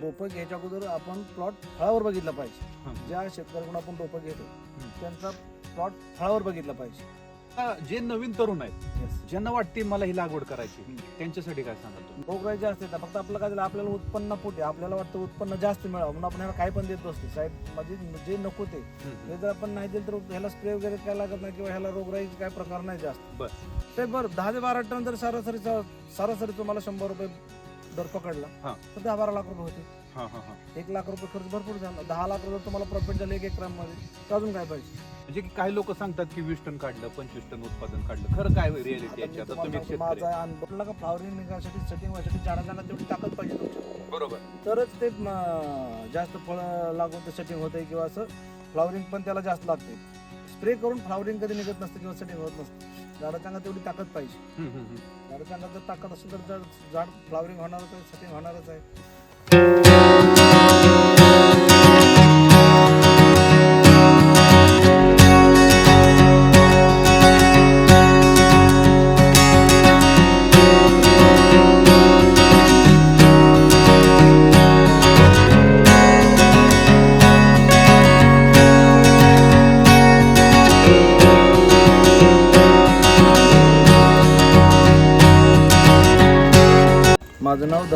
रोपं घ्यायच्या अगोदर आपण प्लॉट फळावर बघितला पाहिजे. ज्या शेतकऱ्याकडून आपण रोपं घेतो त्यांचा प्लॉट फळावर बघितला पाहिजे. जे नवीन तरुण आहेत. ज्यांना वाटते मला ही लागवड करायची त्यांच्यासाठी काय सांगाल रोगराई जास्त येतात. फक्त आपलं काय झालं आपल्याला उत्पन्न पोटे आपल्याला वाटतं उत्पन्न जास्त मिळावं. म्हणून आपण ह्याला काय पण देत बसतो. साईड म्हणजे जे नको ते. जर आपण नाही दिलं तर ह्याला स्प्रे वगैरे काय लागत नाही किंवा ह्याला रोगराईचे काय प्रकार नाही जास्त. बर. ते बरं दहा ते बारा टन जर सरासरी सरासरी तुम्हाला शंभर रुपये दर पकडला हा. तर दहा बारा लाख रुपये होते. हा, हा, हा. एक लाख रुपये खर्च भरपूर झाला. दहा लाख रुपये तुम्हाला प्रॉफिट झालं एक एकरामध्ये तर अजून काय पाहिजे? म्हणजे की काही लोक सांगतात की वीस टन काढलं पंचवीस टन उत्पादन काढलं. खरं काय रिअलिटी आता याची मी आता तुम्हाला तुम्ही सांगतो, शेतकरी माझा अनुभव का फ्लॉवरिंग निघासाठी सेटिंग व्हायसाठी झाडांना तेवढी ताकद पाहिजे बरोबर. तरच ते म, जास्त फळ लागून ते सेटिंग होते किंवा असं फ्लॉवरिंग पण त्याला जास्त लागते स्प्रे करून फ्लॉवरिंग कधी निघत नसतं किंवा सेटिंग होत नसतं. झाडाच्या अंगात तेवढी ताकद पाहिजे. झाडाच्या अंगात जर ताकद असेल तर झाड फ्लॉवरिंग होणारच आहे सेटिंग होणारच आहे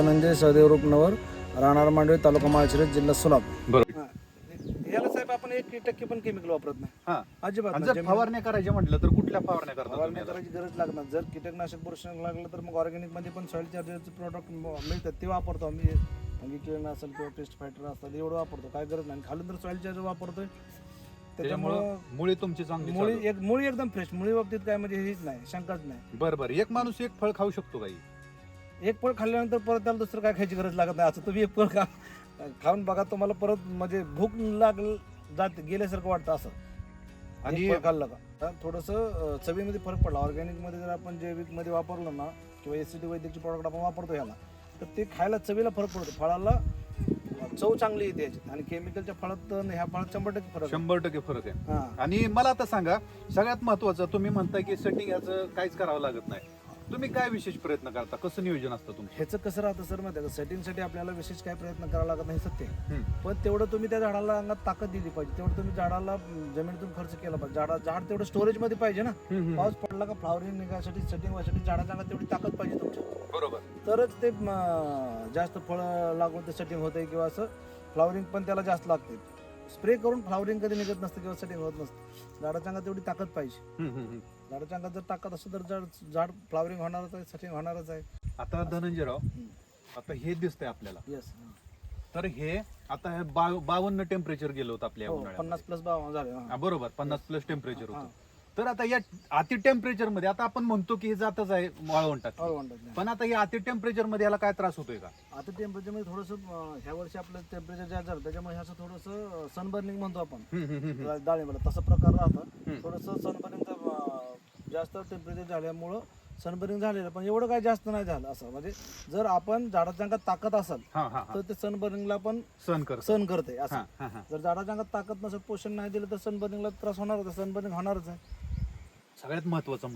धनंजय सहदेव रूपनवर राहणार मांडवे तालुका माळशिरस जिल्हा सोलापूर. बरोबर याला साहेब आपण एक टक्के पण केमिकल वापरत नाही. हा. अजिबात आणि नाही. जर जमिनीत फवारण्या करायच्या म्हटलं तर कुठल्या फवारण्या करता फवारणी तुम्ही आता? करायची गरज लागणार. जर कीटकनाशक बुरशी लागलं तर मग ऑर्गॅनिकमध्ये पण सॉइल चार्जरचे प्रोडक्ट मिळतात. ते वापरतो आम्ही. म्हणजे किरण असेल किंवा पेस्ट फायटर असतात एवढं वापरतो. काय गरज नाही. आणि खालून तर सॉइल चार्जर वापरतोय त्याच्यामुळं त्याच्यामुळं मुळे तुमची चांगली मुळी चालू. एक मुळी एकदम फ्रेश मुळी बाबतीत काय म्हणजे हेच नाही शंकाच नाही. बरं बरं. एक माणूस एक फळ खाऊ शकतो काही. एक फळ खाल्ल्यानंतर परत त्याला दुसरं काय खायची गरज लागत नाही. असं तुम्ही एक फळ खा. खाऊन बघा तुम्हाला परत म्हणजे भूक लागल जाते गेल्यासारखं वाटतं असं. आणि खाल्लं का? थोडंसं चवीमध्ये फरक पडला. ऑर्गॅनिकमध्ये जर आपण जैविकमध्ये वापरलं ना किंवा एसीडी वैद्यकचे प्रॉडक्ट आपण वापरतो ह्याला तर ते खायला चवीला फरक पडतो. फळाला चव चांगली येते याची. आणि केमिकलच्या फळात ह्या फळात शंभर टक्के फरक. शंभर टक्के फरक आहे. आणि मला आता सांगा सगळ्यात महत्वाचं तुम्ही म्हणताय की सेटिंग याचं काहीच करावं लागत नाही. तुम्ही काय विशेष प्रयत्न करता? कसं नियोजन असतं तुमचं? ह्याचं कसं राहतं सर माहिती आहे सेटिंगसाठी आपल्याला विशेष काय प्रयत्न करावा लागत नाही सत्य आहे. हम्म. पण तेवढं तुम्ही त्या झाडाला अंगात ताकद दिली पाहिजे. तेवढं तुम्ही झाडाला अं, जमिनीतून खर्च केला पाहिजे. झाडा झाड तेवढं स्टोरेजमध्ये पाहिजे ना? हम्म, हम्म. पाऊस पडला का फ्लॉवरिंग निघायसाठी सेटिंग व्हायसाठी झाडाच्या अंगात तेवढी ताकद पाहिजे तुमच्या बरोबर. तरच ते म, जास्त फळ लागून ते सेटिंग होते किंवा असं फ्लॉवरिंग पण त्याला जास्त लागते स्प्रे करून फ्लॉवरिंग कधी निघत नसतं किंवा सेटिंग होत नसतं झाडाच्या अंगात तेवढी ताकद पाहिजे. झाडाच्या अंगात जर ताकद असेल तर झाड झाड फ्लॉवरिंग होणारच आहे सेटिंग होणारच आहे आता धनंजयराव आता हे दिसतंय आपल्याला येस तर हे आता हे बाव- बावन्न टेम्परेचर गेलं होतं आपल्या हो. पन्नास प्लस बावन्न झाले हा. हा, बरोबर पन्नास प्लस टेम्परेचर. होतं तर आता या अति टेम्परेचरमध्ये आता आपण म्हणतो की हे जातच आहे वाळवंटात. पण आता या अति टेम्परेचरमध्ये याला काय त्रास होतोय का? आता टेम्परेचरमध्ये थोडंसं ह्या वर्षी आपलं टेम्परेचर जे झालं त्याच्यामुळे ह्याचं थोडंसं सनबर्निंग म्हणतो आपण. डाळिंबाला तसा प्रकार राहतं. थोडंसं सनबर्निंग जास्त टेम्परेचर झाल्यामुळं सनबर्निंग झालेलं पण एवढं काय जास्त नाही झालं असं. म्हणजे जर आपण झाडाच्या अंगात ताकद असेल तर ते सनबर्निंगला पण सहन कर सहन करते असं. जर झाडाच्या अंगात ताकद नसेल पोषण नाही दिलं तर सनबर्निंगला त्रास होणारच सनबर्निंग होणारच आहे. सगळ्यात महत्वाचं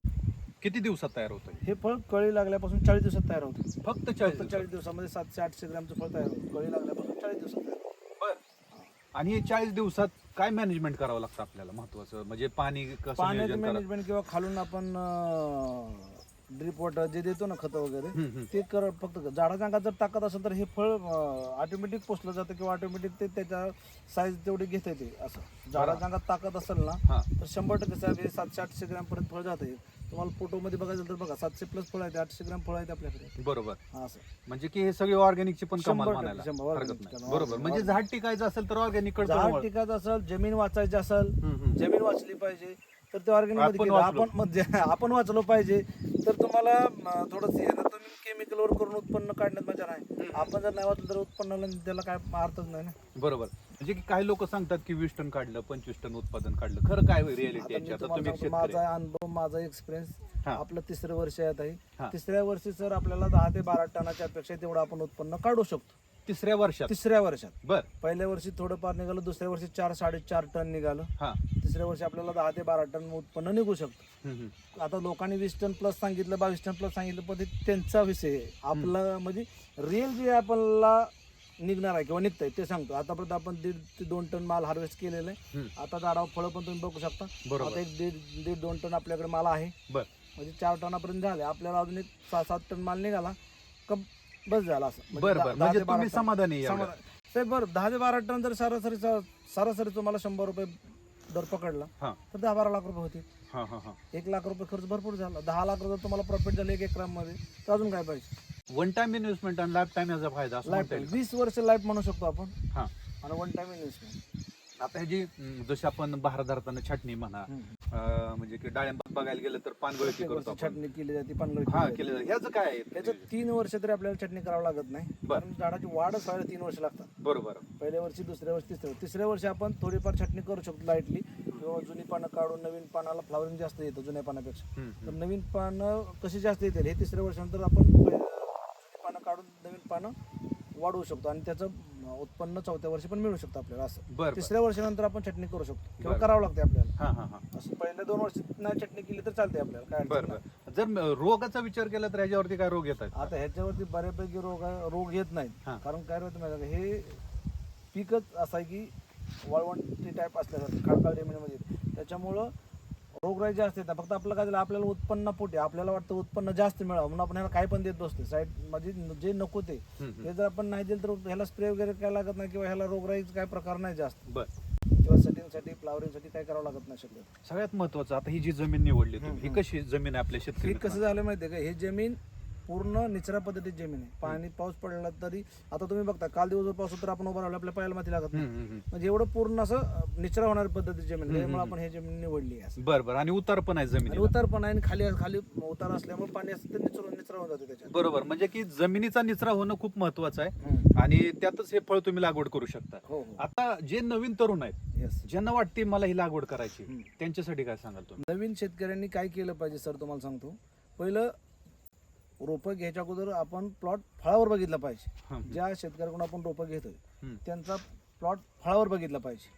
किती दिवसात तयार होतं हे? फळ कळी लागल्यापासून चाळीस दिवसात तयार होतं. फक्त फक्त चाळीस चाळीस दिवसामध्ये सातशे आठशे ग्रॅमचं फळ तयार होतं. कळी लागल्यापासून चाळीस दिवसात तयार होतं. आणि हे चाळीस दिवसात काय मॅनेजमेंट करावं लागतं आपल्याला? महत्वाचं म्हणजे पाणी कसं पाण्याचं नियोजन मॅनेजमेंट किंवा खालून आपण ड्रिप वॉटर जे देतो ना खतं वगैरे. ते कर फक्त झाडाच्या अंगात जर ताकद असेल तर हे फळ ऑटोमॅटिक पोचलं जातं किंवा ऑटोमॅटिक ते त्याच्या साईज तेवढी घेते ते असं. झाडाच्या अंगात ताकद असेल ना तर शंभर टक्के साहेब हे सातशे आठशे ग्रॅम पर्यंत फळ जाते तुम्हाला फोटोमध्ये बघायचं तर बघा सातशे प्लस फळ आहेत आठशे ग्रॅम फळ आहेत आपल्याकडे. बरोबर. हा असं. म्हणजे की हे सगळे ऑर्गॅनिकची पण. बरोबर. म्हणजे. झाड टिकायचं असेल तर ऑर्गॅनिक झाड टिकायचं असेल जमीन वाचायची असेल जमीन वाचली पाहिजे. तर ते ऑर्गॅनिकमध्ये आपण केलं. वाचलो. आपण म्हणजे आपण वाचलो पाहिजे तर तुम्हाला थोडस तुम्ही केमिकलवर करून उत्पन्न काढण्यात मजा नाही आपण जर नाही वाचलं तर उत्पन्नाला त्याला काय अर्थच नाही ना बरोबर म्हणजे की काही लोक सांगतात की वीस टन काढलं पंचवीस टन उत्पादन काढलं खरं काय रिअलिटी आता याची मी आता तुम्हाला तुम्ही एक सांगतो, शेतकरी माझा अनुभव माझा एक्सपिरियन्स हा. आपलं तिसरं वर्ष आहे आता हा. हे. तिसऱ्या वर्षी सर आपल्याला दहा ते बारा टनाच्या अपेक्षा तेवढं आपण उत्पन्न काढू शकतो तिसऱ्या वर्षात? तिसऱ्या वर्षात. बर. पहिल्या वर्षी थोडंफार निघालं दुसऱ्या वर्षी चार साडेचार टन निघालं. हा. तिसऱ्या वर्षी आपल्याला दहा ते बारा टन उत्पन्न निघू शकतं. हम्म. आता लोकांनी वीस टन प्लस सांगितलं बावीस टन प्लस सांगितलं पण ते त्यांचा विषय आहे. आपला म्हणजे रिअल जे आपल्याला निघणार आहे किंवा निघतंय ते सांगतो. आतापर्यंत आपण दीड ते दोन टन माल हार्वेस्ट केलेलं आहे. हम्म. आता झाडावर फळं पण तुम्ही बघू शकता. आता बरोबर एक दीड दीड दोन टन आपल्याकडे माल आहे. बर. म्हणजे चार टनापर्यंत झाले. आपल्याला अजून एक सहा सात टन माल निघाला. का बस झाला असं म्हणजे बर बर म्हणजे तुम्ही. समाधानी आहे एवढं? समाधान. साहेब बरं दहा ते बारा टन जर सरासरी सरासरी तुम्हाला शंभर रुपये दर पकडला हा. तर दहा बारा लाख रुपये होते हा हा हा एक लाख रुपये खर्च भरपूर झाला दहा लाख रुपये तुम्हाला प्रॉफिट झालं एक एकरामध्ये तर अजून काय पाहिजे वन टाइम इन्व्हेस्टमेंट आणि लाईफ टाइम याचा फायदा लाईफ येईल वीस वर्ष लाईफ म्हणू शकतो आपण हा. आणि वन टाइम इन्व्हेस्टमेंट आता ह्याची अं, जशी आपण बहार धरताना छाटणी म्हणा अं, म्हणजे की डाळिंबात बघायला गेलं तर पानगळती करतो आपण. छटणी केली जाते पानगळी हा केली केलं जाते. ह्याचं काय आहे? त्याचं तीन वर्ष तरी आपल्याला चटणी करावं लागत नाही. बर. कारण झाडाची वाढच व्हायला तीन वर्ष लागतात. बरोबर. पहिल्या वर्षी दुसऱ्या वर्षी तिसऱ्या वर्षी. तिसऱ्या वर्षी आपण थोडीफार छटणी करू शकतो लाईटली किंवा जुनी पानं काढून नवीन पानाला फ्लावरिंग जास्त येतं जुन्या पानापेक्षा. हम्म, तर हम्म. नवीन पानं कशी जास्त येतील हे तिसऱ्या वर्षानंतर आपण जुनी पानं काढून नवीन पानं वाढवू शकतो. आणि त्याचं उत्पन्न चौथ्या वर्षी पण मिळू शकतं आपल्याला असं. बर. तिसऱ्या वर्षानंतर आपण चटणी करू शकतो. किंवा बरं. करावं लागते आपल्याला. हा हा हा. असं पहिल्या दोन वर्षी नाही चटणी केली तर चालते आपल्याला. काय बर अडचण बर नाही. जर रोगाचा विचार केला तर ह्याच्यावरती काय रोग येतात? आता ह्याच्यावरती बऱ्यापैकी रोग रोग येत नाहीत. हा. कारण काय होतं माहिती का, हे पीकच असं आहे की वाळवंटी टाईप असल्यासारखं खडकाळ जमिनीमध्ये. त्याच्यामुळं रोगराई जास्त येतात. फक्त आपलं काय झालं आपल्याला उत्पन्न पोटे आपल्याला वाटतं उत्पन्न जास्त मिळावं. म्हणून आपण ह्याला काय पण देत बसतो साईड म्हणजे जे नको ते. हे जर आपण नाही दिलं तर ह्याला स्प्रे वगैरे काय लागत नाही किंवा ह्याला रोगराईचा काय प्रकार नाही जास्त. किंवा सेटिंगसाठी फ्लावरिंगसाठी काय करावं लागत नाही सगळं सगळ्यात महत्वाचं आता ही जी जमीन निवडली तुम्ही ही कशी जमीन आहे आपल्या शेतकरी कसं झालं माहितीये का? हे जमीन पूर्ण निचरा पद्धतीत जमीन आहे. पाणी पाऊस पडला तरी आता तुम्ही बघता काल दिवसभर पाऊस तर आपण उभं राहिलो आपल्या पायाला माती लागत नाही. म्हणजे एवढं पूर्ण असं निचरा होणारी पद्धतीची जमीन त्यामुळे. आपण हे जमीन निवडली आहे असं. बर बर. आणि उतार पण आहे जमिनी उतार पण आहे आणि खाली खाली उतार असल्यामुळे पाणी असं ते निचरून निचरा होऊन जाते त्याच्यात. बरोबर. म्हणजे की जमिनीचा निचरा होणं खूप महत्वाचं आहे. आणि त्यातच हे फळ तुम्ही लागवड करू शकता. हो हो. आता जे नवीन तरुण आहेत ज्यांना वाटते मला ही लागवड करायची. त्यांच्यासाठी काय सांगाल तुम्ही? नवीन शेतकऱ्यांनी काय केलं पाहिजे सर तुम्हाला सांगतो. पहिलं रोपं घ्यायच्या अगोदर आपण प्लॉट फळावर बघितला पाहिजे. हम्म. ज्या शेतकऱ्याकडून आपण रोपं घेतोय. त्यांचा प्लॉट फळावर बघितला पाहिजे.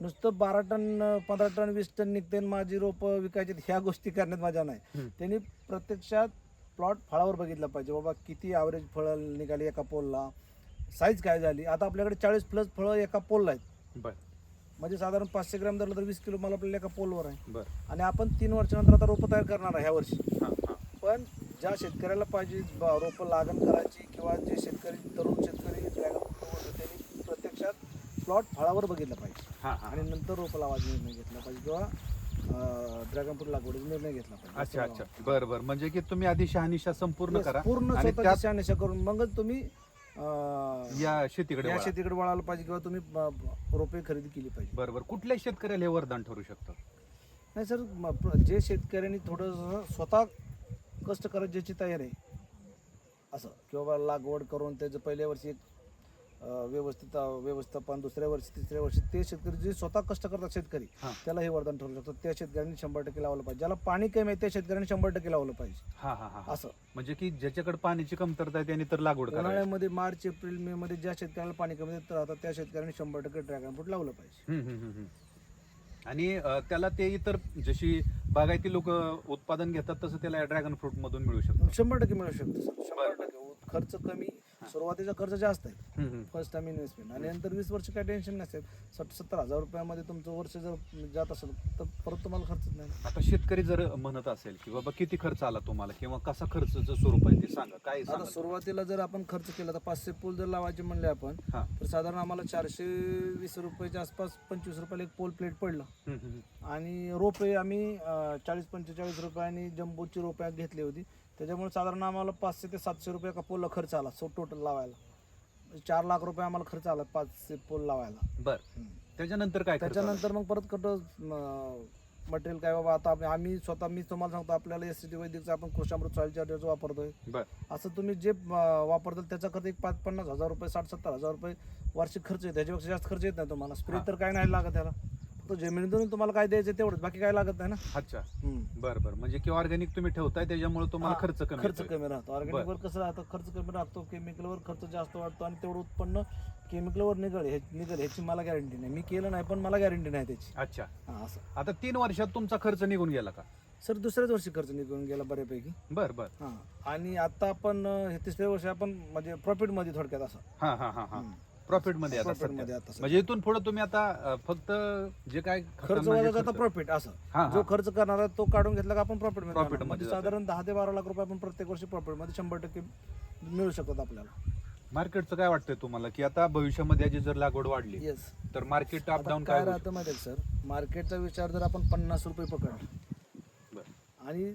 नुसतं बारा टन पंधरा टन वीस टन निघते माझी रोपं विकायची ह्या गोष्टी करण्यात मजा नाही. त्यांनी प्रत्यक्षात प्लॉट फळावर बघितला पाहिजे. बाबा किती ॲव्हरेज फळं निघाली एका पोलला? साईज काय झाली? आता आपल्याकडे चाळीस प्लस फळं एका पोलला आहेत. म्हणजे साधारण पाचशे ग्रॅम धरलं तर वीस किलो मला आपल्याला एका पोलवर आहे. आणि आपण तीन वर्षानंतर आता रोपं तयार करणार आहे ह्या वर्षी. पण ज्या शेतकऱ्याला पाहिजे रोपं लागण करायची किंवा जे शेतकरी तरुण शेतकरी ड्रॅगन फ्रूट त्यांनी प्रत्यक्षात प्लॉट फळावर बघितलं पाहिजे. आणि नंतर रोपं लावायचा निर्णय घेतला पाहिजे किंवा ड्रॅगन फ्रूट लागवडीचा निर्णय घेतला पाहिजे. अच्छा अच्छा. बर बर. म्हणजे की तुम्ही आधी शहानिशा संपूर्ण करा. पूर्ण त्यात शहानिशा करून मगच तुम्ही या शेतीकडे या. शेतीकडे वळायला पाहिजे किंवा तुम्ही रोपे खरेदी केली पाहिजे. बर बर. कुठल्या शेतकऱ्याला हे वरदान ठरू शकतं? नाही सर जे शेतकऱ्यांनी थोडं स्वतः कष्ट करत ज्याची तयार आहे. असं. किंवा लागवड करून त्याचं पहिल्या वर्षी अं, व्यवस्थित व्यवस्थापन दुसऱ्या वर्षी तिसऱ्या वर्षी ते शेतकरी जे स्वतः कष्ट करतात शेतकरी हा. त्याला हे वरदान ठरू शकतं. त्या शेतकऱ्यांनी शंभर टक्के लावलं पाहिजे. ज्याला पाणी कमी आहे त्या शेतकऱ्यांनी शंभर टक्के लावलं पाहिजे. हा हा हा हा. असं. म्हणजे की ज्याच्याकडे पाण्याची कमतरता आहे त्यांनी तर लागवड करावी. उन्हाळ्यामध्ये मार्च एप्रिल मे मध्ये ज्या शेतकऱ्याला पाणी कमी देत राहतात त्या शेतकऱ्यांनी शंभर टक्के ड्रॅगन फ्रूट लावलं पाहिजे. हम्म, हम्म, हम्म, हम्म. आणि त्याला ते इतर जशी बागायती लोक उत्पादन घेतात तसं त्याला ड्रॅगन फ्रूट मधून मिळू शकतं. शंभर टक्के मिळू शकतो शंभर टक्के. खर्च कमी सुरुवातीचा खर्च जास्त आहे. फर्स्ट टाइम इन्व्हेस्टमेंट आणि नंतर वीस वर्ष काय टेन्शन नसेल सट सत्तर हजार रुपयामध्ये तुमचं वर्ष जर जात असेल तर परत तुम्हाला खर्चच नाही. आता शेतकरी जर म्हणत असेल की बाबा किती खर्च आला तुम्हाला? किंवा कसा खर्चाचं स्वरूप आहे ते सांगा काय आता सुरुवातीला जर आपण खर्च केला तर पाचशे पूल जर लावायचे म्हणले आपण. तर साधारण आम्हाला चारशे वीस रुपयाच्या आसपास पंचवीस रुपयाला एक पोल प्लेट पडलं. आणि रोपे आम्ही चाळीस पंचेचाळीस रुपयांनी जम्बोची रोपे घेतली होती. त्याच्यामुळे साधारण आम्हाला पाचशे ते सातशे रुपये का पोलला खर्च आला सो टोटल लावायला. म्हणजे चार लाख रुपये आम्हाला खर्च आला पाचशे पोल लावायला. बर. त्याच्यानंतर काय खर्च आला? त्याच्यानंतर मग परत कट मटेरियल काय बाबा आता आम्ही- आम्ही स्वतः मी तुम्हाला सांगतो आपल्याला एस सी टी वैदिकचं आपण कृषामृत सॉईल चार्जरचं वापरतोय बर. असं तुम्ही जे त्याचा खर्च एक पाच पन्नास हजार रुपये साठ सत्तर हजार रुपये वार्षिक खर्च येतो. त्याच्यापेक्षा जास्त खर्च येत नाही तुम्हाला. स्प्रे. तर काय नाही लागत त्याला. तो जमिनीतून तुम्हाला काय द्यायचं तेवढंच. बाकी काय लागत नाही ना? अच्छा. हम्म. बर बर. म्हणजे की ऑर्गॅनिक तुम्ही ठेवताय त्याच्यामुळे तुम्हाला हा, खर्च कमी खर्च येतोय. कमी राहतो. ऑर्गॅनिक वर कसं राहतं? खर्च कमी राहतो केमिकलवर खर्च जास्त वाढतो आणि तेवढं उत्पन्न केमिकलवर निघल हे निघल ह्याची मला गॅरंटी नाही. मी केलं नाही पण मला गॅरंटी नाही त्याची. अच्छा. हा, असं. आता तीन वर्षात तुमचा खर्च निघून गेला का? सर दुसऱ्याच वर्षी खर्च निघून गेला बऱ्यापैकी. बर बर. हा. आणि आता आपण अं, हे तिसऱ्या वर्षी आपण म्हणजे प्रॉफिटमध्ये थोडक्यात असं. हा हा हा हा. हम्म. प्रॉफिटमध्ये आता Profit सध्या. मध्ये आता सध्या. म्हणजे इथून पुढे तुम्ही आता अं, फक्त जे काय खर्च प्रॉफिट असं हा, जो हा. खर्च करणार आहे तो काढून घेतला का आपण प्रॉफिट Profit जाणार. मध्ये म्हणजे. साधारण दहा ते बारा लाख रुपये आपण प्रत्येक वर्षी प्रॉफिटमध्ये शंभर टक्के मिळू शकतात आपल्याला मार्केटचं काय वाटतंय तुम्हाला की आता भविष्यामध्ये याची जर लागवड वाढली येस तर मार्केट अप डाऊन काय काय होऊ राहतं माहिती सर मार्केटचा विचार जर आपण पन्नास रुपये पकडला शकतं? बरं. आणि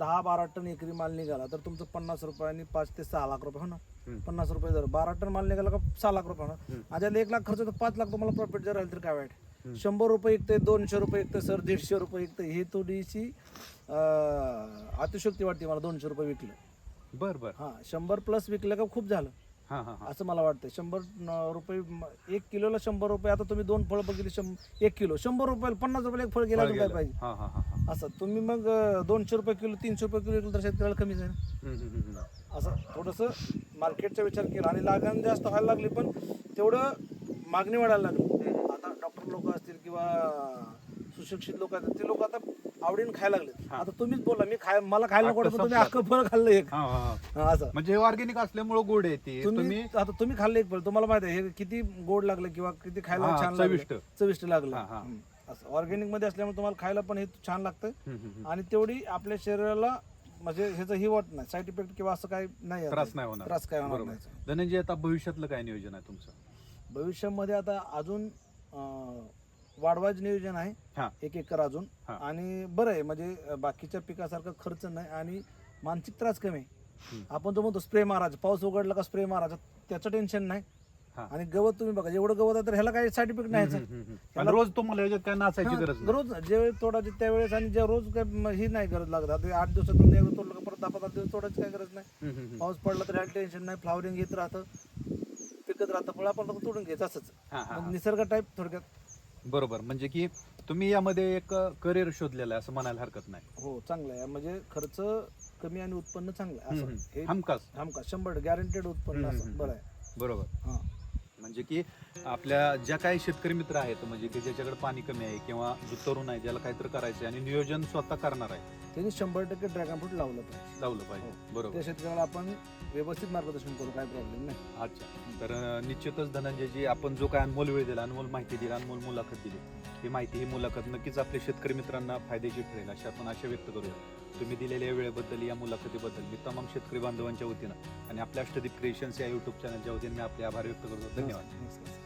दहा बारा टन एकरी माल निघाला तर तुमचं पन्नास रुपये आणि पाच ते सहा लाख रुपये होणार. पन्नास रुपये जर. बारा टन माल निघाला का सहा लाख रुपये होणार. माझ्याला एक लाख खर्च तर पाच लाख तुम्हाला प्रॉफिट जर राहील तर काय वाईट. शंभर रुपये इकते दोनशे रुपये इकते सर दीडशे रुपये इकते ही थोडीशी अं, अतिशयोक्ती वाटते मला दोनशे रुपये विकलं. बर बर. हा शंभर प्लस विकलं का खूप झालं. असं मला वाटतं शंभर रुपये एक किलोला शंभर रुपये आता तुम्ही दोन फळ बघितली एक किलो. शंभर रुपये पन्नास रुपये एक फळ गेला काय. पाहिजे. असं तुम्ही मग दोनशे रुपये किलो तीनशे रुपये किलो विकलं तर शेतकऱ्याला कमी जाईल. असं थोडंसं मार्केटचा विचार केला आणि लागण जास्त व्हायला लागली पण तेवढं मागणी वाढायला लागली आता डॉक्टर लोक असतील किंवा सुशिक्षित लोक असतील ते लोक आता आवडीने खायला लागले. आता तुम्हीच बोला मी खाय मला खायला नको अख्खं वाटतं, पण तुम्ही. अख्खं फळ खाल्लं एक हा, हा, हा. हा, असं म्हणजे ऑर्गॅनिक असल्यामुळे गोड येते तुम्ही तुम्ही आता तुम्ही खाल्लं एक फळ तुम्हाला माहिती आहे हे किती गोड लागलं किंवा किती खायला हा, छान चविष्ट. लागलं चविष्ट लागलं हा, हा. हम्म. असं ऑर्गॅनिकमध्ये असल्यामुळे तुम्हाला खायला पण हे छान लागतं. आणि तेवढी आपल्या शरीराला म्हणजे ह्याचं ही वाट नाही साईड इफेक्ट किंवा असं काही नाही आहे. त्रास नाही होणार त्रास काय होणार बरोबर. नाही धनंजय आता भविष्यातलं काय नियोजन आहे तुमचं भविष्यामध्ये आता अजून अं, वाढवायचं नियोजन आहे हा. एक एकर अजून हा. आणि बरं आहे म्हणजे अं, बाकीच्या पिकासारखा खर्च नाही आणि मानसिक त्रास कमी आहे हम्म. आपण जो म्हणतो स्प्रे मारायचा पाऊस उघडला का स्प्रे मारायचा त्याचं टेन्शन नाही. आणि गवत तुम्ही बघा एवढं गवत आहे तर ह्याला काही साईड इफेक्ट नाही याचा. आणि रोज तुम्हाला याच्यात काय नाचायची गरज नाही. रोज ज्यावेळेस तोडायचे त्यावेळेस आणि ज्या रोज काय म- ही नाही गरज लागत. आता आठ दिवसातून एकदा तोडलं का परत दहा पंधरा दिवस तोडायची काय गरज नाही. हम्म, हम्म, हम्म. पाऊस पडला तर ह्याला टेन्शन नाही फ्लावरिंग येत राहतं पिकत राहतं फळ आपण फक्त तोडून घ्यायचं असंच. हा, हा, मग हा. निसर्ग टाईप थोडक्यात. बरोबर. म्हणजे की तुम्ही यामध्ये एक करिअर शोधलेलं आहे असं म्हणायला हरकत नाही. हो चांगलं आहे. म्हणजे खर्च कमी आणि उत्पन्न चांगलं आहे असं. हम्म. हे हमखास. शंभर गॅरंटेड उत्पन्न हम्म, असं. हम्म, बरं आहे. बरोबर. हा. म्हणजे की आपल्या ज्या काही शेतकरी मित्र आहेत म्हणजे की ज्याच्याकडे पाणी कमी आहे किंवा जो तरुण आहे ज्याला काहीतरी करायचं आहे आणि नियोजन स्वतः करणार आहे त्यांनी शंभर टक्के ड्रॅगन फ्रूट लावलं पाहिजे. लावलं पाहिजे. हो. बरोबर. त्या शेतकऱ्याला आपण व्यवस्थित मार्गदर्शन करू काय प्रॉब्लेम नाही. अच्छा. तर अं, निश्चितच धनंजयजी आपण जो काय अनमोल वेळ दिला अनमोल माहिती दिली अनमोल मुलाखत दिली ही माहिती ही मुलाखत नक्कीच आपल्या शेतकरी मित्रांना फायदेशीर ठरेल अशी आपण आशा व्यक्त करूया. तुम्ही दिलेल्या वेळेबद्दल या मुलाखतीबद्दल मी तमाम शेतकरी बांधवांच्या वतीनं आणि आपल्या अष्टदीप क्रिएशन्स या युट्यूब चॅनलच्या वतीने मी आपले आभार व्यक्त करतो. धन्यवाद.